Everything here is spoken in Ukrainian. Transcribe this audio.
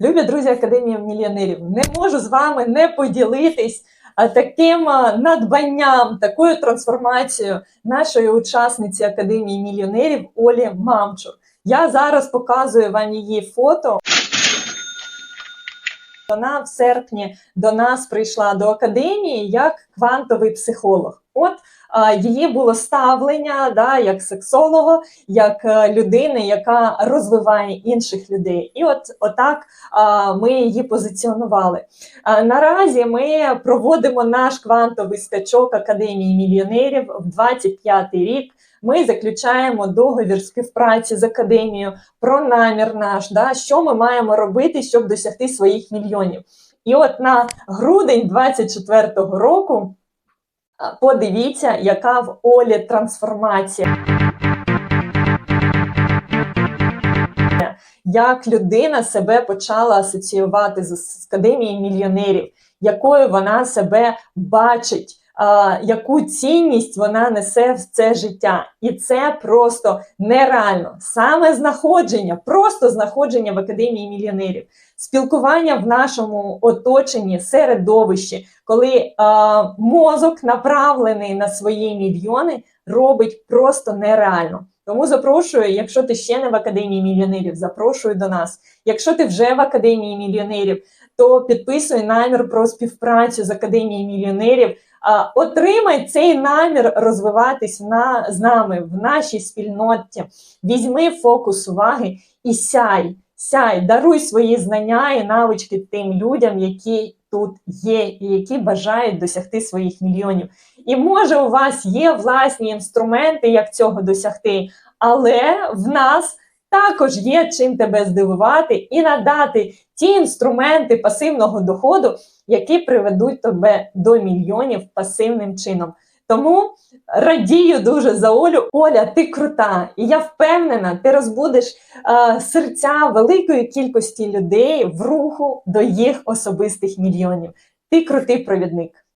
Любі друзі Академії мільйонерів, не можу з вами не поділитись таким надбанням, такою трансформацією нашої учасниці Академії мільйонерів Олі Мамчур. Я зараз показую вам її фото. Вона в серпні до нас прийшла до академії як квантовий психолог. От а, її було ставлення да, як сексолога, як е, людини, яка розвиває інших людей. І от отак а, ми її позиціонували. А, наразі ми проводимо наш квантовий скачок Академії мільйонерів в 25-й рік. Ми заключаємо договір співпраці з академією про намір наш, да, що ми маємо робити, щоб досягти своїх мільйонів. І от на грудень 24-го року подивіться, яка в Олі трансформація. Як людина себе почала асоціювати з академією мільйонерів, якою вона себе бачить, яку цінність вона несе в це життя. І це просто нереально. Саме знаходження, просто знаходження в академії мільйонерів, спілкування в нашому оточенні, середовищі, коли мозок направлений на свої мільйони, робить просто нереально. Тому запрошую, якщо ти ще не в академії мільйонерів, запрошую до нас. Якщо ти вже в академії мільйонерів, то підписуй намір про співпрацю з академією мільйонерів. Отримай цей намір розвиватись на, з нами в нашій спільноті. Візьми фокус уваги і сяй, сяй, даруй свої знання і навички тим людям, які тут є, і які бажають досягти своїх мільйонів. І може у вас є власні інструменти, як цього досягти, але в нас також є чим тебе здивувати і надати ті інструменти пасивного доходу, які приведуть тебе до мільйонів пасивним чином. Тому радію дуже за Олю. Оля, ти крута, і я впевнена, ти розбудеш е, серця великої кількості людей в руху до їх особистих мільйонів. Ти крутий провідник.